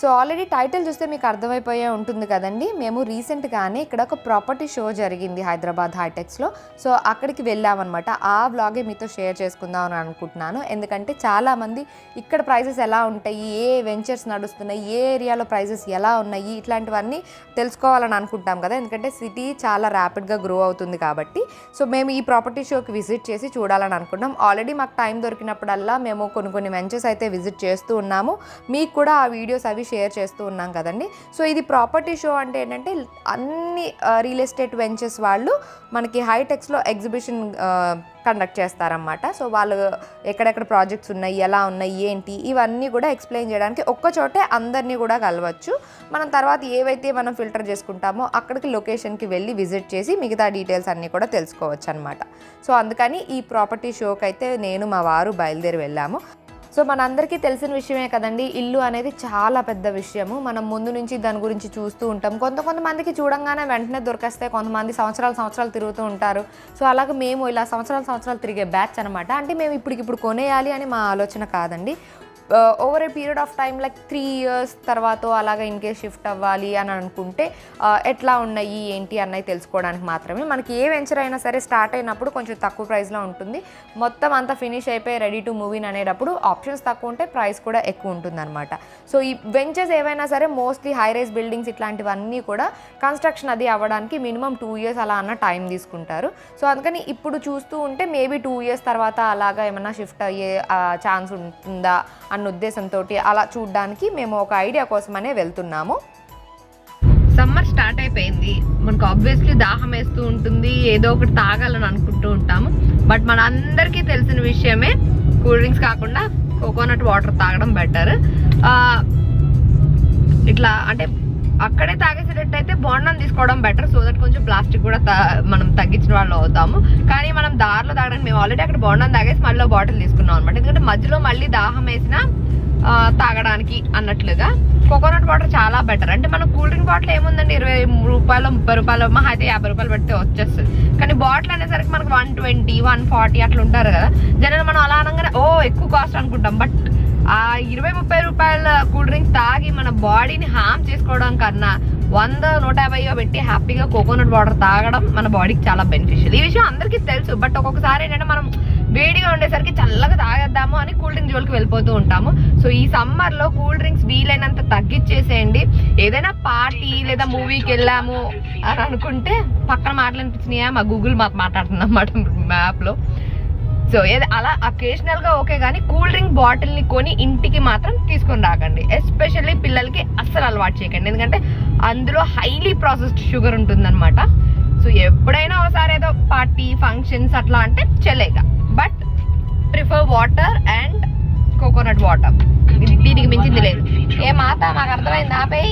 So already title చూస్తే మీకు అర్థమైపోయే ఉంటుంది కదండి. మేము రీసెంట్గానే ఇక్కడ ఒక ప్రాపర్టీ షో జరిగింది హైదరాబాద్ హైటెక్స్లో. సో అక్కడికి వెళ్ళామన్నమాట. ఆ వ్లాగే మీతో షేర్ చేసుకుందాం అని అనుకుంటున్నాను. ఎందుకంటే చాలామంది ఇక్కడ ప్రైజెస్ ఎలా ఉంటాయి ఏ వెంచర్స్ నడుస్తున్నాయి ఏ ఏరియాలో ప్రైజెస్ ఎలా ఉన్నాయి ఇట్లాంటివన్నీ తెలుసుకోవాలని అనుకుంటాం కదా. ఎందుకంటే సిటీ చాలా ర్యాపిడ్గా గ్రో అవుతుంది కాబట్టి. సో మేము ఈ ప్రాపర్టీ షోకి విజిట్ చేసి చూడాలని అనుకుంటున్నాం ఆల్రెడీ మాకు టైం దొరికినప్పుడల్లా మేము కొన్ని కొన్ని వెంచర్స్ అయితే విజిట్ చేస్తూ ఉన్నాము. మీకు కూడా ఆ వీడియోస్ అవి షేర్ చేస్తూ ఉన్నాం కదండి. సో ఇది ప్రాపర్టీ షో అంటే ఏంటంటే అన్ని రియల్ ఎస్టేట్ వెంచర్స్ వాళ్ళు మనకి హైటెక్స్లో ఎగ్జిబిషన్ కండక్ట్ చేస్తారన్నమాట. సో వాళ్ళు ఎక్కడెక్కడ ప్రాజెక్ట్స్ ఉన్నాయి ఎలా ఉన్నాయి ఏంటి ఇవన్నీ కూడా ఎక్స్ప్లెయిన్ చేయడానికి ఒక్క చోటే అందరినీ కూడా కలవచ్చు. మనం తర్వాత ఏవైతే మనం ఫిల్టర్ చేసుకుంటామో అక్కడికి లొకేషన్కి వెళ్ళి విజిట్ చేసి మిగతా డీటెయిల్స్ అన్నీ కూడా తెలుసుకోవచ్చు అనమాట సో అందుకని ఈ ప్రాపర్టీ షోకి అయితే నేను మా వారు బయలుదేరి వెళ్ళాము. సో మనందరికీ తెలిసిన విషయమే కదండి ఇల్లు అనేది చాలా పెద్ద విషయము. మనం ముందు నుంచి దాని గురించి చూస్తూ ఉంటాం. కొంత కొంతమందికి చూడంగానే వెంటనే దొరికేస్తే కొంతమంది సంవత్సరాలు సంవత్సరాలు తిరుగుతూ ఉంటారు. సో అలాగే మేము ఇలా సంవత్సరాలు సంవత్సరాలు తిరిగే బ్యాచ్ అనమాట అంటే మేము ఇప్పటికిప్పుడు కొనేయాలి అని మా ఆలోచన కాదండి. Over a period of time like three years తర్వాత అలాగా ఇన్కేస్ షిఫ్ట్ అవ్వాలి అని అనుకుంటే uh, ఎట్లా ఉన్నాయి ఏంటి అన్నవి తెలుసుకోవడానికి మాత్రమే. మనకి ఏ వెంచర్ అయినా సరే స్టార్ట్ అయినప్పుడు కొంచెం తక్కువ ప్రైస్లో ఉంటుంది. మొత్తం అంతా ఫినిష్ అయిపోయి రెడీ టు మూవీన్ అనేటప్పుడు ఆప్షన్స్ తక్కువ ఉంటే ప్రైస్ కూడా ఎక్కువ ఉంటుంది అనమాట సో ఈ వెంచర్స్ ఏవైనా సరే మోస్ట్లీ హై రైస్ బిల్డింగ్స్ ఇట్లాంటివన్నీ కూడా కన్స్ట్రక్షన్ అది అవ్వడానికి మినిమం టూ ఇయర్స్ అలా అన్న టైం తీసుకుంటారు. సో అందుకని ఇప్పుడు చూస్తూ ఉంటే మేబీ టూ ఇయర్స్ తర్వాత అలాగా ఏమైనా షిఫ్ట్ అయ్యే uh, ఛాన్స్ ఉంటుందా అన్న ఉద్దేశంతో అలా చూడడానికి మేము ఒక ఐడియా కోసమనే వెళ్తున్నాము. సమ్మర్ స్టార్ట్ అయిపోయింది. మనకు ఆబ్వియస్లీ దాహం వేస్తూ ఉంటుంది ఏదో ఒకటి తాగాలని అనుకుంటూ ఉంటాము. బట్ మన అందరికీ తెలిసిన విషయమే కూల్ డ్రింక్స్ కాకుండా కోకోనట్ వాటర్ తాగడం బెటర్. ఇట్లా అంటే అక్కడే తాగేసేటట్టు అయితే బోండం తీసుకోవడం బెటర్ సో దట్ కొంచెం ప్లాస్టిక్ కూడా తా- మనం తగ్గించిన వాళ్ళు అవుతాము. కానీ మనం దారిలో తాగడానికి మేము ఆల్రెడీ అక్కడ బోండం తాగేసి మళ్ళీ బాటిల్ తీసుకున్నాం అనమాట ఎందుకంటే మధ్యలో మళ్ళీ దాహం వేసిన తాగడానికి అన్నట్లుగా. కోకోనట్ వాటర్ చాలా బెటర్ అంటే మనం కూల్ డ్రింక్ బాటిల్ ఏముందండి? ఇరవై రూపాయలు ముప్పై రూపాయలు మహా అయితే యాభై రూపాయలు పెడితే వచ్చేస్తుంది. కానీ బాటిల్ అనేసరికి మనకు వన్ ట్వంటీ వన్ ఫార్టీ అట్లా ఉంటారు కదా. జనరల్ మనం అలా అనగానే ఓ ఎక్కువ కాస్ట్ అనుకుంటాం. బట్ ఆ ఇరవై ముప్పై రూపాయల కూల్ డ్రింక్ తాగి మన బాడీని హామ్ చేసుకోవడం కన్నా వంద నూట యాభై పెట్టి హ్యాపీగా కోకోనట్ వాటర్ తాగడం మన బాడీకి చాలా బెనిఫిషియల్. ఈ విషయం అందరికీ తెలుసు బట్ ఒక్కొక్కసారి ఏంటంటే మనం వేడిగా ఉండేసరికి చల్లగా తాగేద్దాము అని కూల్ డ్రింక్ జోలికి వెళ్ళిపోతూ ఉంటాము. సో ఈ సమ్మర్లో కూల్ డ్రింక్స్ వీలైనంత తగ్గించేసేయండి ఏదైనా పార్టీ లేదా మూవీకి వెళ్ళాము అని అనుకుంటే పక్కన మాటలు అనిపించినాయా? మా గూగుల్ మాకు మాట్లాడుతుంది అన్నమాట మ్యాప్లో. సో ఏది అలా అకేషనల్గా ఓకే కానీ కూల్ డ్రింక్ బాటిల్ని కొని ఇంటికి మాత్రం తీసుకొని రాకండి. ఎస్పెషల్లీ పిల్లలకి అస్సలు అలవాటు చేయకండి. ఎందుకంటే అందులో హైలీ ప్రాసెస్డ్ షుగర్ ఉంటుందన్నమాట. సో ఎప్పుడైనా ఒకసారి ఏదో పార్టీ ఫంక్షన్స్ అట్లా అంటే చెల్లేగా but prefer water and coconut water దీనికి మించింది లేదు. ఏ మాత మాకు అర్థమైంది ఆపే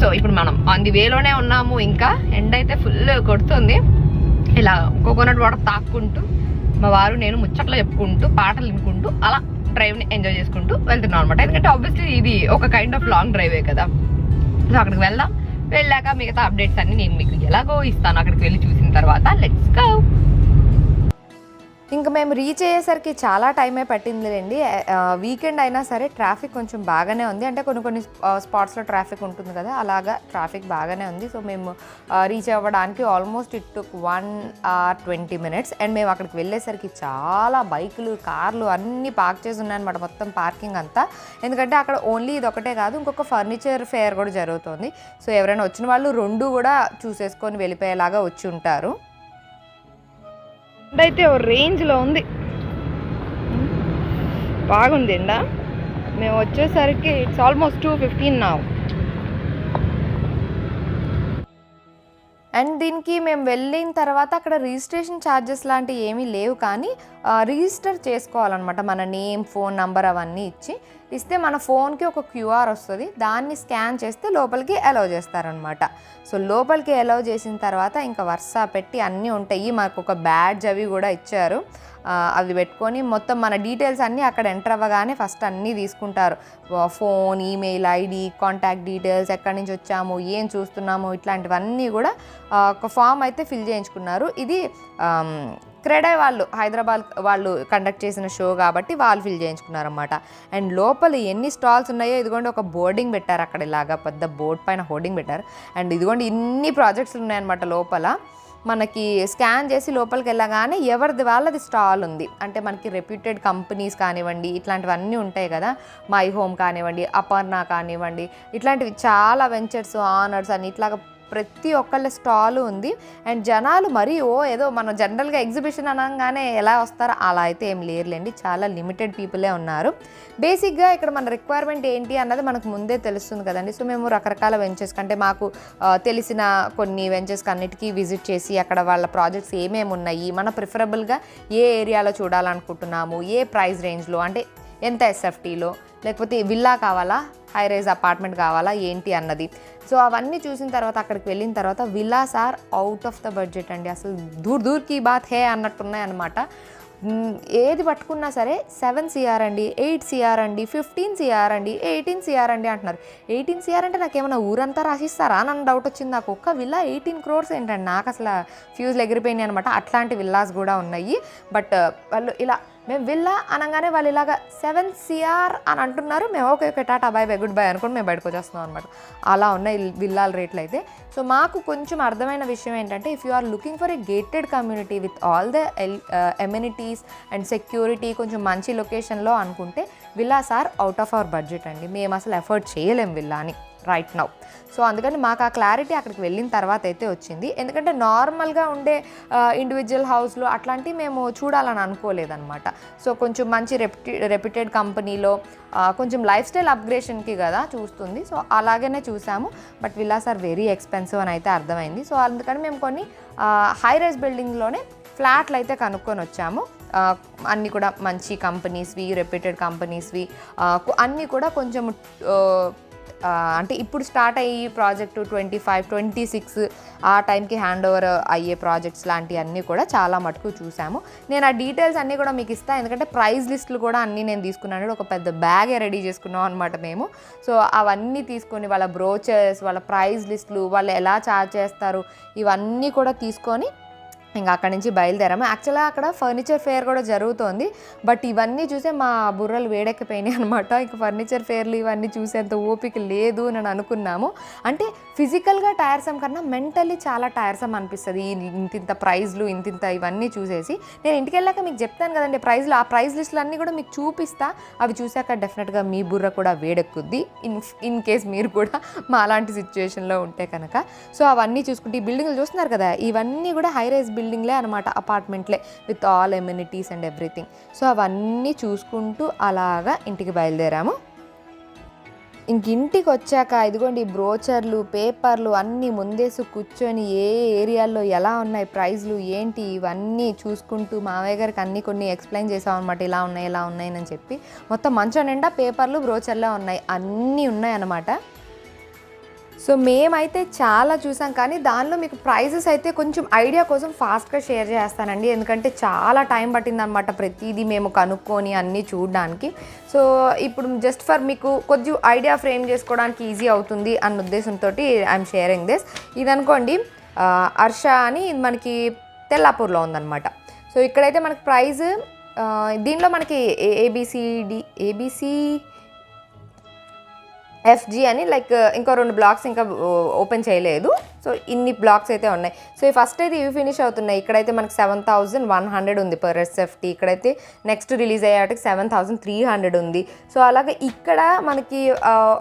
సో ఇప్పుడు మనం ఆన్ ది వేలోనే ఉన్నాము. ఇంకా ఎండ అయితే ఫుల్ కొడుతుంది. ఇలా కోకోనట్ వాటర్ తాక్కుంటూ మా వారు నేను ముచ్చట్లు చెప్పుకుంటూ పాటలు వినుకుంటూ అలా డ్రైవ్ని ఎంజాయ్ చేసుకుంటూ వెళ్తున్నాం అనమాట ఎందుకంటే ఆబ్వియస్లీ ఇది ఒక కైండ్ ఆఫ్ లాంగ్ డ్రైవే కదా. సో అక్కడికి వెళ్దాం. వెళ్ళాక మిగతా అప్డేట్స్ అన్ని నేను మీకు ఎలాగో ఇస్తాను. అక్కడికి వెళ్ళి చూసిన తర్వాత లెట్స్ గో ఇంకా మేము రీచ్ అయ్యేసరికి చాలా టైమే పట్టిందిలేండి. వీకెండ్ అయినా సరే ట్రాఫిక్ కొంచెం బాగానే ఉంది. అంటే కొన్ని కొన్ని స్పాట్స్లో ట్రాఫిక్ ఉంటుంది కదా అలాగా ట్రాఫిక్ బాగానే ఉంది. సో మేము రీచ్ అవ్వడానికి almost it took one or twenty minutes and మేము అక్కడికి వెళ్ళేసరికి చాలా బైకులు కార్లు అన్నీ పార్క్ చేసి ఉన్నాయన్నమాట. మొత్తం పార్కింగ్ అంతా. ఎందుకంటే అక్కడ ఓన్లీ ఇది ఒకటే కాదు ఇంకొక ఫర్నిచర్ ఫేర్ కూడా జరుగుతుంది. సో ఎవరైనా వచ్చిన వాళ్ళు రెండు కూడా చూసేసుకొని వెళ్ళిపోయేలాగా వచ్చి ఉంటారు. అయితే ఓ రేంజ్లో ఉంది. బాగుంది ఎండ. మేము వచ్చేసరికి ఇట్స్ ఆల్మోస్ట్ టూ ఫిఫ్టీన్ నా అండ్ దీనికి మేము వెళ్ళిన తర్వాత అక్కడ రిజిస్ట్రేషన్ ఛార్జెస్ లాంటివి ఏమీ లేవు కానీ రిజిస్టర్ చేసుకోవాలన్నమాట మన నేమ్ ఫోన్ నంబర్ అవన్నీ ఇచ్చి. ఇస్తే మన ఫోన్కి ఒక క్యూఆర్ వస్తుంది. దాన్ని స్కాన్ చేస్తే లోపలికి అలౌ చేస్తారనమాట సో లోపలికి అలౌ చేసిన తర్వాత ఇంకా వరుస పెట్టి అన్నీ ఉంటాయి. మాకు ఒక బ్యాడ్జ్ అవి కూడా ఇచ్చారు. అవి పెట్టుకొని మొత్తం మన డీటెయిల్స్ అన్నీ అక్కడ ఎంటర్ అవ్వగానే ఫస్ట్ అన్నీ తీసుకుంటారు. Phone email ID contact details ఎక్కడి నుంచి వచ్చాము ఏం చూస్తున్నాము ఇట్లాంటివన్నీ కూడా ఒక ఫామ్ అయితే ఫిల్ చేయించుకున్నారు. ఇది ఆమ్, క్రెడై వాళ్ళు హైదరాబాద్ వాళ్ళు కండక్ట్ చేసిన షో కాబట్టి వాళ్ళు ఫిల్ చేయించుకున్నారన్నమాట. అండ్ లోపల ఎన్ని స్టాల్స్ ఉన్నాయో ఇదిగోండి ఒక బోర్డింగ్ పెట్టారు అక్కడ ఇలాగా పెద్ద బోర్డ్ పైన హోర్డింగ్ పెట్టారు. అండ్ ఇదిగోండి ఇన్ని ప్రాజెక్ట్స్ ఉన్నాయన్నమాట లోపల. మనకి స్కాన్ చేసి లోపలికి వెళ్ళగానే ఎవరిది వాళ్ళది స్టాల్ ఉంది. అంటే మనకి రెప్యూటెడ్ కంపెనీస్ కానివ్వండి ఇట్లాంటివన్నీ ఉంటాయి కదా. మై హోమ్ కానివ్వండి అపర్ణ కానివ్వండి ఇట్లాంటివి చాలా వెంచర్స్ ఆనర్స్ అని ఇట్లాగా ప్రతి ఒక్కళ్ళ స్టాల్ ఉంది. అండ్ జనాలు మరీ ఓ ఏదో మనం జనరల్గా ఎగ్జిబిషన్ అనగానే ఎలా వస్తారో అలా అయితే ఏం లేరులేండి. చాలా లిమిటెడ్ పీపులే ఉన్నారు. బేసిక్గా ఇక్కడ మన రిక్వైర్మెంట్ ఏంటి అన్నది మనకు ముందే తెలుస్తుంది కదండి. సో మేము రకరకాల వెంచర్స్ కంటే మాకు తెలిసిన కొన్ని వెంచర్స్ అన్నిటికీ విజిట్ చేసి అక్కడ వాళ్ళ ప్రాజెక్ట్స్ ఏమేమి ఉన్నాయి మన ప్రిఫరబుల్గా ఏ ఏరియాలో చూడాలనుకుంటున్నాము ఏ ప్రైస్ రేంజ్లో అంటే ఎంత ఎస్ఎఫ్టీలో లేకపోతే విల్లా కావాలా? హై రైజ్ అపార్ట్మెంట్ కావాలా? ఏంటి అన్నది. సో అవన్నీ చూసిన తర్వాత అక్కడికి వెళ్ళిన తర్వాత villas are out of the budget అండి. అసలు దూర్ దూర్కి బాత్ హే అన్నట్టున్నాయి అనమాట ఏది పట్టుకున్నా సరే సెవెన్ సిఆర్ అండి ఎయిట్ సిఆర్ అండి ఫిఫ్టీన్ సిఆర్ అండి ఎయిటీన్ సిఆర్ అండి అంటున్నారు. ఎయిటీన్ సిఆర్ అంటే నాకేమైనా ఊరంతా రాసిస్తారా? అని డౌట్ వచ్చింది నాకు. ఒక్క విల్లా ఎయిటీన్ క్రోర్స్ ఏంటండి? నాకు అసలు ఫ్యూజ్లు ఎగిరిపోయినాయి అనమాట అట్లాంటి విల్లాస్ కూడా ఉన్నాయి. బట్ వాళ్ళు ఇలా మేము విల్లా అనగానే వాళ్ళు ఇలాగ సెవెన్ సిఆర్ అని అంటున్నారు. మేము okay okay tata bye bye goodbye అనుకుని మేము బయటకు వచ్చేస్తున్నాం అనమాట అలా ఉన్నాయి విల్లాల రేట్లు అయితే. సో మాకు కొంచెం అర్థమైన విషయం ఏంటంటే if you are looking for a gated community with all the L amenities and security కొంచెం మంచి లొకేషన్లో అనుకుంటే villas are out of our budget అండి. మేము అసలు ఎఫర్ట్ చేయలేం విల్లాని. రైట్ నౌ సో అందుకని మాకు ఆ క్లారిటీ అక్కడికి వెళ్ళిన తర్వాత అయితే వచ్చింది. ఎందుకంటే నార్మల్గా ఉండే ఇండివిజువల్ హౌస్లో అట్లాంటివి మేము చూడాలని అనుకోలేదన్నమాట. సో కొంచెం మంచి రెప్యూ రెప్యూటెడ్ కంపెనీలో కొంచెం లైఫ్ స్టైల్ అప్గ్రేషన్కి కదా చూస్తుంది. సో అలాగనే చూసాము. But villas are very expensive అని అయితే అర్థమైంది. సో అందుకని మేము కొన్ని హై రైజ్ బిల్డింగ్లోనే ఫ్లాట్లు అయితే కనుక్కొని వచ్చాము. అన్నీ కూడా మంచి కంపెనీస్వి రెప్యూటెడ్ కంపెనీస్వి అన్నీ కూడా కొంచెం అంటే ఇప్పుడు స్టార్ట్ అయ్యి project twenty five twenty six ఆ టైంకి హ్యాండ్ ఓవర్ అయ్యే ప్రాజెక్ట్స్ లాంటివన్నీ కూడా చాలా మటుకు చూసాము. నేను ఆ డీటెయిల్స్ అన్నీ కూడా మీకు ఇస్తాను ఎందుకంటే ప్రైస్ లిస్టులు కూడా అన్నీ నేను తీసుకున్నాను. ఒక పెద్ద బ్యాగే రెడీ చేసుకున్నాం అనమాట మేము. సో అవన్నీ తీసుకొని వాళ్ళ బ్రోచర్స్ వాళ్ళ ప్రైజ్ లిస్టులు వాళ్ళు ఎలా చార్జ్ చేస్తారు ఇవన్నీ కూడా తీసుకొని ఇంకా అక్కడి నుంచి బయలుదేరాము. యాక్చువల్గా అక్కడ ఫర్నిచర్ ఫేర్ కూడా జరుగుతోంది. బట్ ఇవన్నీ చూసే మా బుర్రలు వేడెక్కిపోయినాయి అనమాట ఇంకా ఫర్నిచర్ ఫేర్లు ఇవన్నీ చూసేంత ఓపిక లేదు అని అనుకున్నాము. అంటే ఫిజికల్గా టైర్సమ్ కన్నా మెంటల్లీ చాలా టైర్సమ్ అనిపిస్తుంది. ఇంత ఇంత ప్రైజ్లు ఇంత ఇంత ఇవన్నీ చూసేసి. నేను ఇంటికి వెళ్ళాక మీకు చెప్తాను కదండి ప్రైజ్లు ఆ ప్రైజ్ లిస్టులు అన్నీ కూడా మీకు చూపిస్తా. అవి చూశాక డెఫినెట్గా మీ బుర్ర కూడా వేడెక్కుద్ది. ఇన్ ఇన్ కేస్ మీరు కూడా మా అలాంటి సిచ్యువేషన్లో ఉంటే కనుక. సో అవన్నీ చూసుకుంటే ఈ బిల్డింగ్లు చూస్తున్నారు కదా ఇవన్నీ కూడా హై రైజ్ బిల్డింగ్లే అనమాట అపార్ట్మెంట్లే with all amenities and everything so అవన్నీ చూసుకుంటూ అలాగా ఇంటికి బయలుదేరాము. ఇంక ఇంటికి వచ్చాక ఇదిగోండి బ్రోచర్లు పేపర్లు అన్నీ ముందేసి కూర్చొని ఏ ఏరియాల్లో ఎలా ఉన్నాయి ప్రైజ్లు ఏంటి ఇవన్నీ చూసుకుంటూ మామయ్య గారికి అన్నీ కొన్ని ఎక్స్ప్లెయిన్ చేసామన్నమాట అనమాట ఇలా ఉన్నాయి ఇలా ఉన్నాయని అని చెప్పి. మొత్తం మంచం నిండా పేపర్లు బ్రోచర్లే ఉన్నాయి. అన్నీ ఉన్నాయన్నమాట. సో మేమైతే చాలా చూసాం కానీ దానిలో మీకు ప్రైజెస్ అయితే కొంచెం ఐడియా కోసం ఫాస్ట్గా షేర్ చేస్తానండి. ఎందుకంటే చాలా టైం పట్టిందనమాట ప్రతిదీ మేము కనుక్కొని అన్నీ చూడడానికి. సో ఇప్పుడు జస్ట్ ఫర్ మీకు కొంచెం ఐడియా ఫ్రేమ్ చేసుకోవడానికి ఈజీ అవుతుంది అన్న ఉద్దేశంతో ఐఎమ్ షేరింగ్ దిస్ ఇది అనుకోండి హర్ష అని ఇది మనకి తెల్లాపూర్లో ఉందన్నమాట సో ఇక్కడైతే మనకి ప్రైజ్ దీనిలో మనకి A B C D A B C F G అని లైక్ ఇంకో రెండు బ్లాక్స్ ఇంకా ఓపెన్ చేయలేదు. సో ఇన్ని బ్లాక్స్ అయితే ఉన్నాయి. సో ఈ ఫస్ట్ అయితే ఇవి ఫినిష్ అవుతున్నాయి. ఇక్కడైతే మనకి సెవెన్ థౌజండ్ వన్ హండ్రెడ్ ఉంది పర్ ఎస్ఎఫ్టీ ఇక్కడైతే నెక్స్ట్ రిలీజ్ అయ్యేటికి సెవెన్ థౌజండ్ త్రీ హండ్రెడ్ ఉంది. సో అలాగే ఇక్కడ మనకి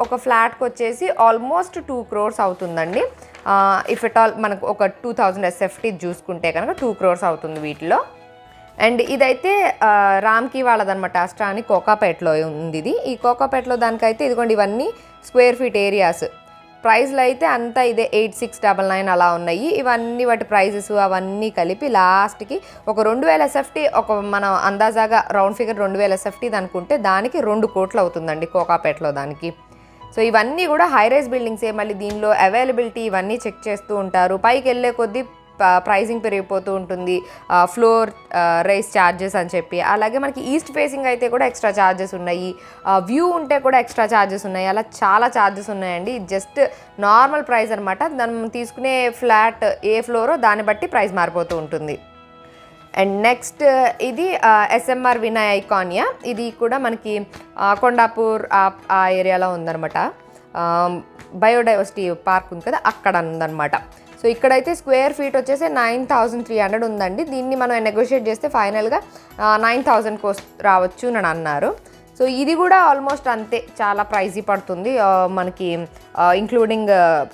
ఒక ఫ్లాట్కి వచ్చేసి ఆల్మోస్ట్ టూ క్రోర్స్ అవుతుందండి. ఇఫ్ ఇట్ ఆల్ మనకు ఒక టూ థౌజండ్ ఎస్ఎఫ్టీ చూసుకుంటే కనుక టూ క్రోర్స్ అవుతుంది వీటిలో. అండ్ ఇదైతే రామ్కి వాళ్ళదనమాట అస్ట్రా అని కోకాపేటలో ఉంది ఇది. ఈ కోకాపేటలో దానికైతే ఇదిగోండి ఇవన్నీ స్క్వేర్ ఫీట్ ఏరియాస్. ప్రైస్లు అయితే అంతా ఇదే ఎయిట్ సిక్స్ డబల్ నైన్ అలా ఉన్నాయి. ఇవన్నీ వాటి ప్రైజెస్ అవన్నీ కలిపి లాస్ట్కి ఒక రెండు వేల ఎస్ఎఫ్టీ ఒక మనం అందాజాగా రౌండ్ ఫిగర్ రెండు వేల ఎస్ఎఫ్టీ అనుకుంటే దానికి రెండు కోట్లు అవుతుందండి కోకాపేటలో దానికి. సో ఇవన్నీ కూడా హై రైజ్ బిల్డింగ్సే. మళ్ళీ దీనిలో అవైలబిలిటీ ఇవన్నీ చెక్ చేస్తూ ఉంటారు. పైకి వెళ్ళే కొద్దీ ప్రైజింగ్ పెరిగిపోతూ ఉంటుంది. ఫ్లోర్ రైస్ ఛార్జెస్ అని చెప్పి. అలాగే మనకి ఈస్ట్ ఫేసింగ్ అయితే కూడా ఎక్స్ట్రా ఛార్జెస్ ఉన్నాయి. వ్యూ ఉంటే కూడా ఎక్స్ట్రా ఛార్జెస్ ఉన్నాయి. అలా చాలా ఛార్జెస్ ఉన్నాయండి. జస్ట్ నార్మల్ ప్రైస్ అనమాట మనం తీసుకునే ఫ్లాట్ ఏ ఫ్లోరో దాన్ని బట్టి ప్రైస్ మారిపోతూ ఉంటుంది. అండ్ నెక్స్ట్ ఇది ఎస్ఎంఆర్ వినయ్ ఐకానియా. ఇది కూడా మనకి కొండాపూర్ ఆ- ఆ ఏరియాలో ఉందన్నమాట. బయోడైవర్సిటీ పార్క్ ఉంది కదా అక్కడ ఉందన్నమాట. సో ఇక్కడైతే స్క్వేర్ ఫీట్ వచ్చేసి నైన్ థౌజండ్ త్రీ హండ్రెడ్ ఉందండి. దీన్ని మనం నెగోషియేట్ చేస్తే ఫైనల్గా నైన్ థౌజండ్కి రావచ్చు అని అన్నారు. సో ఇది కూడా ఆల్మోస్ట్ అంతే చాలా ప్రైజీ పడుతుంది. మనకి including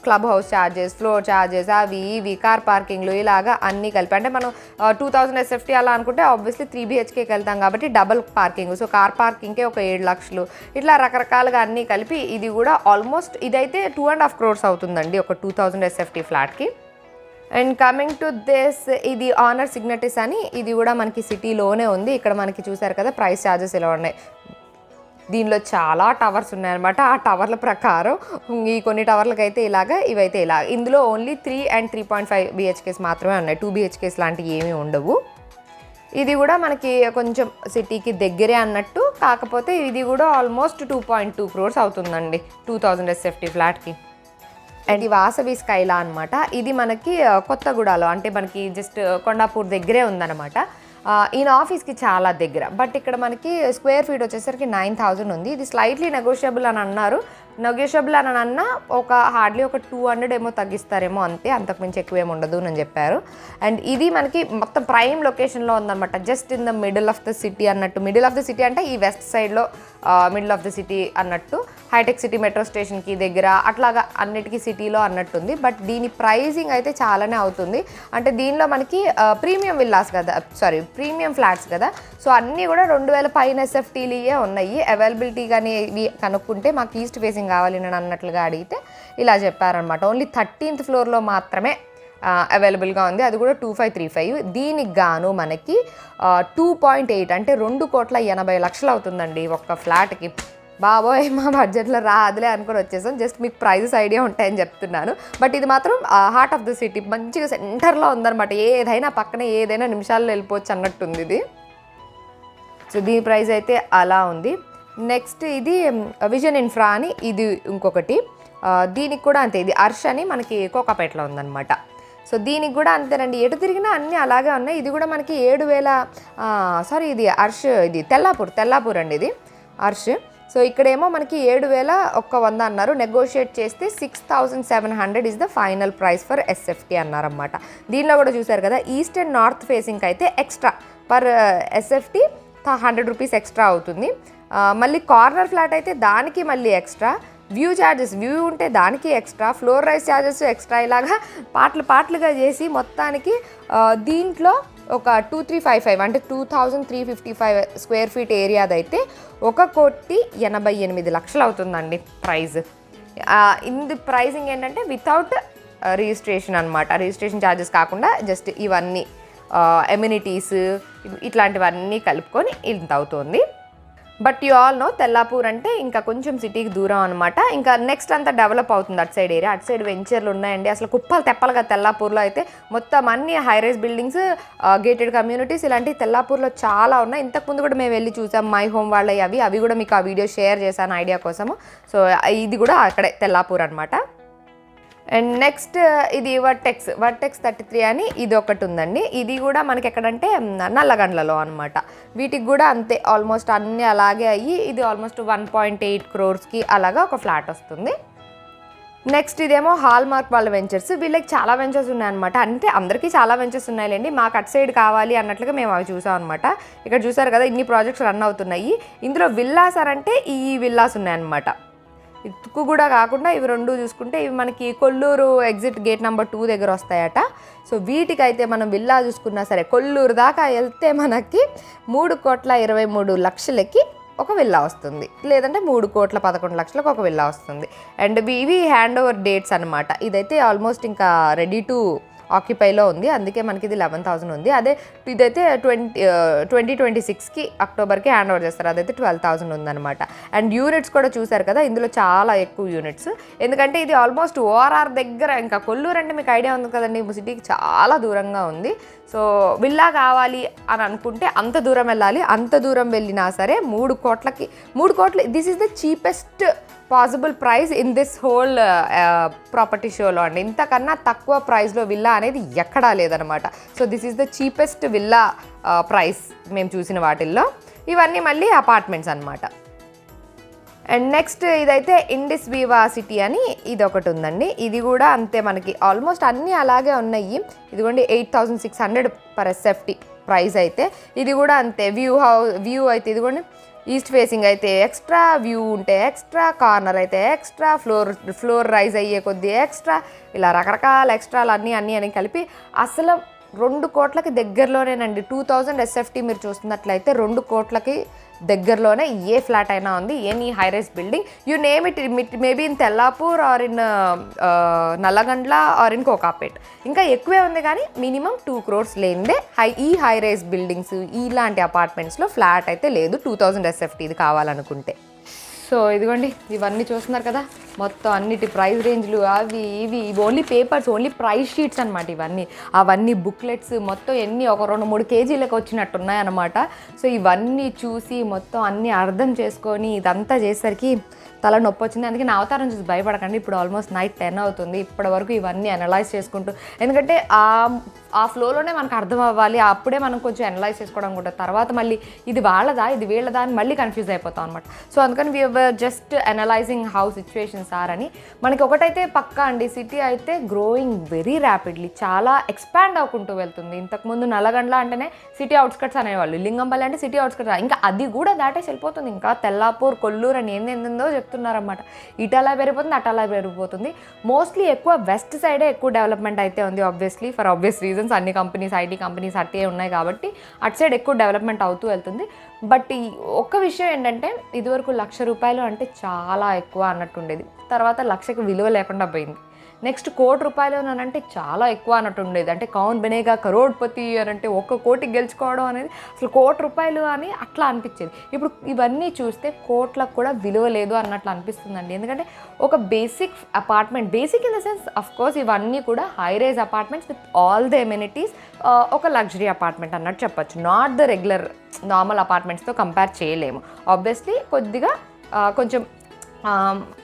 club house charges floor charges అవి ఇవి కార్ పార్కింగ్లు ఇలాగా అన్నీ కలిపి. అంటే మనం టూ థౌజండ్ ఎస్ఎఫ్టీ అలా అనుకుంటే ఆబ్వియస్లీ త్రీ బిహెచ్కే వెళ్తాం కాబట్టి డబల్ పార్కింగ్ సో కార్ పార్కింగ్కే ఒక ఏడు లక్షలు. ఇట్లా రకరకాలుగా అన్నీ కలిపి ఇది కూడా ఆల్మోస్ట్ ఇదైతే టూ అండ్ హాఫ్ క్రోర్స్ అవుతుందండి ఒక టూ థౌజండ్ ఎస్ఎఫ్టీ ఫ్లాట్కి. అండ్ కమింగ్ టు దిస్ ఇది ఆనర్ సిగ్నటిస్ అని ఇది కూడా మనకి సిటీలోనే ఉంది. ఇక్కడ మనకి చూసారు కదా ప్రైస్ ఛార్జెస్ ఇలా ఉన్నాయి. దీనిలో చాలా టవర్స్ ఉన్నాయన్నమాట. ఆ టవర్ల ప్రకారం ఈ కొన్ని టవర్లకు అయితే ఇలాగ ఇవైతే ఇలా. ఇందులో only three and three point five BHKs మాత్రమే ఉన్నాయి. టూ బిహెచ్కేస్ లాంటివి ఏమీ ఉండవు. ఇది కూడా మనకి కొంచెం సిటీకి దగ్గరే అన్నట్టు కాకపోతే ఇది కూడా almost two point two crores అవుతుందండి. టూ థౌజండ్ ఎస్ఎఫ్టీ ఫ్లాట్కి అండ్ ఈ వాసవి స్కైలా అనమాట ఇది మనకి కొత్తగూడలో అంటే మనకి జస్ట్ కొండాపూర్ దగ్గరే ఉందన్నమాట. ఈయన ఆఫీస్కి చాలా దగ్గర. బట్ ఇక్కడ మనకి స్క్వేర్ ఫీట్ వచ్చేసరికి నైన్ థౌజండ్ ఉంది. ఇది స్లైట్లీ నెగోషియబుల్ అని అన్నారు. నెగోషియబుల్ అని అన్న ఒక హార్డ్లీ ఒక టూ హండ్రెడ్ ఏమో తగ్గిస్తారేమో అంతే. అంతకుమించి ఎక్కువ ఏమి ఉండదు అని చెప్పారు. అండ్ ఇది మనకి మొత్తం ప్రైమ్ లొకేషన్లో ఉందన్నమాట. Just in the middle of the city అన్నట్టు. మిడిల్ ఆఫ్ ద సిటీ అంటే ఈ వెస్ట్ సైడ్లో మిడిల్ ఆఫ్ ద సిటీ అన్నట్టు. హైటెక్ సిటీ మెట్రో స్టేషన్కి దగ్గర అట్లాగా అన్నిటికీ సిటీలో అన్నట్టుంది. బట్ దీని ప్రైజింగ్ అయితే చాలానే అవుతుంది. అంటే దీనిలో మనకి ప్రీమియం విల్లాస్ కదా సారీ ప్రీమియం ఫ్లాట్స్ కదా. సో అన్నీ కూడా రెండు వేల పైన ఎస్ఎఫ్టీలీయే ఉన్నాయి. అవైలబిలిటీ కానీ ఇవి కనుక్కుంటే మాకు ఈస్ట్ ఫేసింగ్ కావాలి నేను అన్నట్లుగా అడిగితే ఇలా చెప్పారనమాట ఓన్లీ థర్టీన్త్ ఫ్లోర్లో మాత్రమే అవైలబుల్గా ఉంది. అది కూడా టూ ఫైవ్ త్రీ ఫైవ్ దీనికి గాను మనకి టూ పాయింట్ ఎయిట్ అంటే రెండు కోట్ల ఎనభై లక్షలు అవుతుందండి ఒక్క ఫ్లాట్కి. బాబోయ్ మా బడ్జెట్లో రాదులే అనుకుని వచ్చేసాం. జస్ట్ మీకు ప్రైజెస్ ఐడియా ఉంటాయని చెప్తున్నాను. బట్ ఇది మాత్రం హార్ట్ ఆఫ్ ద సిటీ మంచిగా సెంటర్లో ఉందన్నమాట. ఏదైనా పక్కనే ఏదైనా నిమిషాల్లో వెళ్ళిపోవచ్చు అన్నట్టుంది ఇది. సో దీని ప్రైస్ అయితే అలా ఉంది. నెక్స్ట్ ఇది విజన్ ఇన్ఫ్రా అని ఇది ఇంకొకటి. దీనికి కూడా అంతే ఇది అర్ష్ అని మనకి కోకాపేటలో ఉందన్నమాట. సో దీనికి కూడా అంతేనండి. ఎటు తిరిగినా అన్నీ అలాగే ఉన్నాయి. ఇది కూడా మనకి ఏడు వేల సారీ ఇది అర్ష్ ఇది తెల్లాపూర్ తెల్లాపూర్ అండి ఇది అర్ష్. సో ఇక్కడేమో మనకి ఏడు వేల ఒక్క వంద అన్నారు. నెగోషియేట్ చేస్తే six thousand seven hundred is the final price for SFT అన్నారన్నమాట. దీనిలో కూడా చూశారు కదా ఈస్ట్ అండ్ నార్త్ ఫేసింగ్ అయితే extra per SFT hundred rupees extra అవుతుంది. మళ్ళీ కార్నర్ ఫ్లాట్ అయితే దానికి మళ్ళీ ఎక్స్ట్రా. వ్యూ ఛార్జెస్ వ్యూ ఉంటే దానికి extra. Floor rise charges extra. ఇలాగా పాటలు పాటలుగా చేసి మొత్తానికి దీంట్లో ఒక టూ త్రీ ఫైవ్ ఫైవ్ అంటే two thousand three fifty five square feet ఏరియాదైతే ఒక కోటి ఎనభై ఎనిమిది లక్షలు అవుతుందండి ప్రైజ్ ఇంది ప్రైజింగ్ ఏంటంటే వితౌట్ రిజిస్ట్రేషన్ అనమాట రిజిస్ట్రేషన్ ఛార్జెస్ కాకుండా జస్ట్ ఇవన్నీ ఎమ్యూనిటీస్ ఇట్లాంటివన్నీ కలుపుకొని ఇంత అవుతుంది. But you all know Tellapur అంటే ఇంకా కొంచెం సిటీకి దూరం అనమాట ఇంకా నెక్స్ట్ అంతా డెవలప్ అవుతుంది అటు సైడ్ ఏరియా అటు సైడ్ వెంచర్లు ఉన్నాయండి. అసలు కుప్పలు తెప్పలుగా తెల్లాపూర్లో అయితే మొత్తం అన్ని హైరైజ్ బిల్డింగ్స్ గేటెడ్ కమ్యూనిటీస్ ఇలాంటివి తెల్లాపూర్లో చాలా ఉన్నాయి. ఇంతకుముందు కూడా మేము వెళ్ళి చూసాం. మై హోమ్ వాళ్ళవి అవి అవి కూడా మీకు ఆ వీడియో షేర్ చేశాను ఐడియా కోసము. సో ఇది కూడా అక్కడే తెల్లాపూర్ అనమాట అండ్ నెక్స్ట్ uh, ఇది వర్టెక్స్ వర్టెక్స్ థర్టీ త్రీ అని ఇది ఒకటి ఉందండి. ఇది కూడా మనకి ఎక్కడంటే నల్లగండ్లలో అనమాట వీటికి కూడా అంతే ఆల్మోస్ట్ అన్నీ అలాగే అయ్యి ఇది ఆల్మోస్ట్ వన్ పాయింట్ ఎయిట్ క్రోర్స్కి అలాగా ఒక ఫ్లాట్ వస్తుంది. నెక్స్ట్ ఇదేమో హాల్ మార్క్ వాళ్ళ వెంచర్స్ వీళ్ళకి చాలా వెంచర్స్ ఉన్నాయన్నమాట. అంటే అందరికీ చాలా వెంచర్స్ ఉన్నాయిలేండి. మాకు అటు సైడ్ కావాలి అన్నట్లుగా మేము అవి చూసాం అనమాట ఇక్కడ చూసారు కదా ఇన్ని ప్రాజెక్ట్స్ రన్ అవుతున్నాయి. ఇందులో విల్లాస్ అంటే ఈ విల్లాస్ ఉన్నాయన్నమాట. ఇటుకు కూడా కాకుండా ఇవి రెండు చూసుకుంటే ఇవి మనకి Kollur exit gate number two దగ్గర వస్తాయట. సో వీటికైతే మనం విల్లా చూసుకున్నా సరే కొల్లూరు దాకా వెళ్తే మనకి మూడు కోట్ల ఇరవై మూడు లక్షలకి ఒక విల్లా వస్తుంది. లేదంటే మూడు కోట్ల పదకొండు లక్షలకు ఒక విల్లా వస్తుంది. అండ్ ఇవి హ్యాండ్ ఓవర్ డేట్స్ అనమాట ఇదైతే ఆల్మోస్ట్ ఇంకా రెడీ టు ఆక్యుపైలో ఉంది. అందుకే మనకి ఇది లెవెన్ థౌసండ్ ఉంది. అదే ఇదైతే ట్వంటీ ట్వంటీ ట్వంటీ సిక్స్కి అక్టోబర్కి హ్యాండ్ ఓవర్ చేస్తారు. అదైతే ట్వెల్వ్ థౌసండ్ ఉందన్నమాట. అండ్ యూనిట్స్ కూడా చూసారు కదా ఇందులో చాలా ఎక్కువ యూనిట్స్. ఎందుకంటే ఇది ఆల్మోస్ట్ ఓఆర్ఆర్ దగ్గర ఇంకా కొల్లూరు అంటే మీకు ఐడియా ఉంది కదండి సిటీకి చాలా దూరంగా ఉంది. సో విల్లా కావాలి అని అనుకుంటే అంత దూరం వెళ్ళాలి. అంత దూరం వెళ్ళినా సరే మూడు కోట్లకి మూడు కోట్లు this is the cheapest possible price in this whole property షోలో అండి. ఇంతకన్నా తక్కువ ప్రైస్లో విల్లా అనేది ఎక్కడా లేదనమాట so this is the cheapest villa price మేము చూసిన వాటిల్లో. ఇవన్నీ మళ్ళీ అపార్ట్మెంట్స్ అన్నమాట. అండ్ నెక్స్ట్ ఇదైతే ఇండిస్ వివా సిటీ అని ఇది ఒకటి ఉందండి. ఇది కూడా అంతే మనకి ఆల్మోస్ట్ అన్నీ అలాగే ఉన్నాయి. ఇదిగోండి eight thousand six hundred per SFT price అయితే. ఇది కూడా అంతే. వ్యూ హౌ వ్యూ అయితే ఇదిగోండి ఈస్ట్ ఫేసింగ్ అయితే ఎక్స్ట్రా వ్యూ ఉంటే ఎక్స్ట్రా కార్నర్ అయితే ఎక్స్ట్రా ఫ్లోర్ ఫ్లోర్ రైజ్ అయ్యే కొద్దీ ఎక్స్ట్రా ఇలా రకరకాల ఎక్స్ట్రాలు అన్నీ అన్నీ అని కలిపి అసలు రెండు కోట్లకి దగ్గరలోనేనండి. టూ థౌజండ్ ఎస్ఎఫ్టీ మీరు చూస్తున్నట్లయితే రెండు కోట్లకి దగ్గరలోనే ఏ ఫ్లాట్ అయినా ఉంది any high rise building you name it maybe in Tellapur or in Nallagandla or in Kokapet ఇంకా ఎక్కువే ఉంది కానీ మినిమం టూ క్రోర్స్ లేనిదే హై ఈ హై రైస్ బిల్డింగ్స్ ఇలాంటి అపార్ట్మెంట్స్లో ఫ్లాట్ అయితే లేదు టూ థౌజండ్ ఎస్ఎఫ్టీది కావాలనుకుంటే. సో ఇదిగోండి ఇవన్నీ చూస్తున్నారు కదా మొత్తం అన్నిటి ప్రైస్ రేంజ్లు అవి ఇవి ఇవి only papers only price sheets అనమాట ఇవన్నీ. అవన్నీ బుక్లెట్స్ మొత్తం ఎన్ని ఒక రెండు మూడు కేజీలకు వచ్చినట్టు ఉన్నాయన్నమాట సో ఇవన్నీ చూసి మొత్తం అన్నీ అర్థం చేసుకొని ఇదంతా చేసేసరికి తల నొప్పి వచ్చింది. అందుకే నా అవతారం చూసి భయపడకండి ఇప్పుడు ఆల్మోస్ట్ నైట్ టెన్ అవుతుంది. ఇప్పటి వరకు ఇవన్నీ అనలైజ్ చేసుకుంటూ ఎందుకంటే ఆ ఆ ఫ్లోలోనే మనకు అర్థం అవ్వాలి. అప్పుడే మనం కొంచెం అనలైజ్ చేసుకోవడం కూడా. తర్వాత మళ్ళీ ఇది వాళ్ళదా ఇది వీళ్ళదా అని మళ్ళీ కన్ఫ్యూజ్ అయిపోతాం అనమాట సో అందుకని we just analysing how situations are అని. మనకి ఒకటైతే పక్కా అండి సిటీ అయితే గ్రోయింగ్ వెరీ ర్యాపిడ్లీ చాలా ఎక్స్పాండ్ అవ్వకుంటూ వెళ్తుంది. ఇంతకుముందు నల్లగండ్ల అంటేనే సిటీ అవుట్స్కట్స్ అనేవాళ్ళు. లింగంపల్లి అంటే సిటీ అవుట్స్కట్స్ ఇంకా అది కూడా దాటేసి వెళ్ళిపోతుంది. ఇంకా తెల్లాపూర్ కొల్లూరు అని ఏందేందో చెప్తున్నారన్నమాట. ఇటలా పెరిగిపోతుంది అటలా పెరిగిపోతుంది. మోస్ట్లీ ఎక్కువ వెస్ట్ సైడే ఎక్కువ డెవలప్మెంట్ అయితే ఉంది ఆబ్వియస్లీ ఫర్ ఆబ్వియస్ రీజన్స్ అన్ని కంపెనీస్ ఐటీ కంపెనీస్ అట్టే ఉన్నాయి కాబట్టి అటు సైడ్ ఎక్కువ డెవలప్మెంట్ అవుతూ వెళ్తుంది. బట్ ఈ ఒక్క విషయం ఏంటంటే ఇదివరకు లక్ష రూపాయలు అంటే చాలా ఎక్కువ అన్నట్టు ఉండేది తర్వాత లక్షకు విలువ లేకుండా పోయింది. నెక్స్ట్ కోటి రూపాయలు అని అంటే చాలా ఎక్కువ అన్నట్టు ఉండేది. అంటే కౌన్ బనేగా కరోడ్పతి అని అంటే ఒక్క కోటి గెలుచుకోవడం అనేది అసలు కోటి రూపాయలు అని అట్లా అనిపించేది. ఇప్పుడు ఇవన్నీ చూస్తే కోట్లకు కూడా విలువ లేదు అన్నట్లు అనిపిస్తుందండి. ఎందుకంటే ఒక basic apartment basic in the sense of course ఇవన్నీ కూడా high rise apartments with all the amenities ఒక లగ్జరీ అపార్ట్మెంట్ అన్నట్టు చెప్పచ్చు. నాట్ ద రెగ్యులర్ నార్మల్ అపార్ట్మెంట్స్తో కంపేర్ చేయలేము. ఆబ్వియస్లీ కొద్దిగా కొంచెం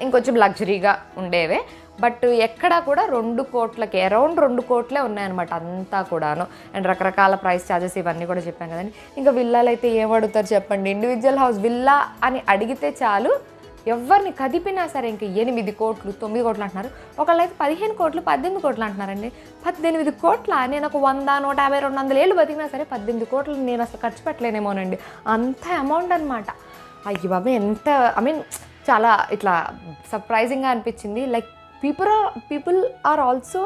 ఇంకొంచెం లగ్జరీగా ఉండేవే. బట్ ఎక్కడా కూడా రెండు కోట్లకి అరౌండ్ రెండు కోట్లే ఉన్నాయన్నమాట అంతా కూడాను. అండ్ రకరకాల ప్రైస్ ఛార్జెస్ ఇవన్నీ కూడా చెప్పాం కదండి. ఇంకా విల్లాలు అయితే ఏం అడుగుతారు చెప్పండి? ఇండివిజువల్ హౌస్ విల్లా అని అడిగితే చాలు. ఎవరిని కదిపినా సరే ఇంక ఎనిమిది కోట్లు తొమ్మిది కోట్లు అంటున్నారు. ఒకళ్ళు అయితే పదిహేను కోట్లు పద్దెనిమిది కోట్లు అంటున్నారండి. పద్దెనిమిది కోట్ల? నేను ఒక వంద నూట యాభై రెండు వందల ఏళ్ళు బతికినా సరే పద్దెనిమిది కోట్లు నేను అసలు ఖర్చు పెట్టలేనేమోనండి. అంత అమౌంట్ అనమాట అయ్యి బాబా ఎంత ఐ మీన్ చాలా ఇట్లా సర్ప్రైజింగ్గా అనిపించింది. Like people people are also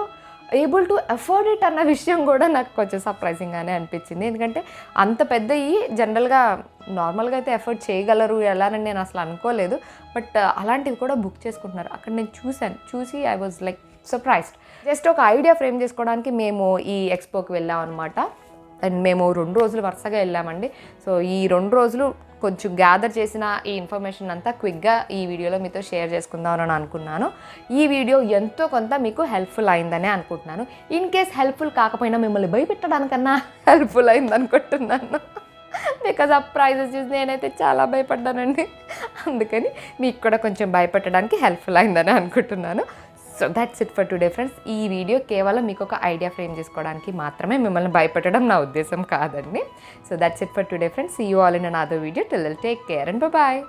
able to afford it అన్న విషయం కూడా నాకు కొంచెం సర్ప్రైజింగ్గానే అనిపించింది. ఎందుకంటే అంత పెద్దవి జనరల్గా నార్మల్గా అయితే ఎఫర్ట్ చేయగలరు ఎలానని నేను అసలు అనుకోలేదు. బట్ uh, అలాంటివి కూడా బుక్ చేసుకుంటున్నారు. అక్కడ నేను చూశాను. చూసి I was like surprised just ఒక ఐడియా ఫ్రేమ్ చేసుకోవడానికి మేము ఈ ఎక్స్పోకి వెళ్ళాం అనమాట అండ్ మేము రెండు రోజులు వరుసగా వెళ్ళామండి. సో ఈ రెండు రోజులు కొంచెం గ్యాదర్ చేసిన ఈ ఇన్ఫర్మేషన్ అంతా క్విక్గా ఈ వీడియోలో మీతో షేర్ చేసుకుందామని అనుకున్నాను. ఈ వీడియో ఎంతో కొంత మీకు హెల్ప్ఫుల్ అయిందనే అనుకుంటున్నాను. ఇన్ కేస్ హెల్ప్ఫుల్ కాకపోయినా మిమ్మల్ని భయపెట్టడానికన్నా హెల్ప్ఫుల్ అయింది అనుకుంటున్నాను బికాజ్ ఆ ప్రైజెస్ చూసి నేనైతే చాలా భయపడ్డానండి. అందుకని మీకు కూడా కొంచెం భయపెట్టడానికి హెల్ప్ఫుల్ అయిందని అనుకుంటున్నాను. So that's it for today friends ఈ వీడియో కేవలం మీకు ఒక ఐడియా ఫ్రేమ్ చేసుకోవడానికి మాత్రమే మిమ్మల్ని భయపెట్టడం నా ఉద్దేశం కాదండి. So that's it for today friends you all in an video till take care and bye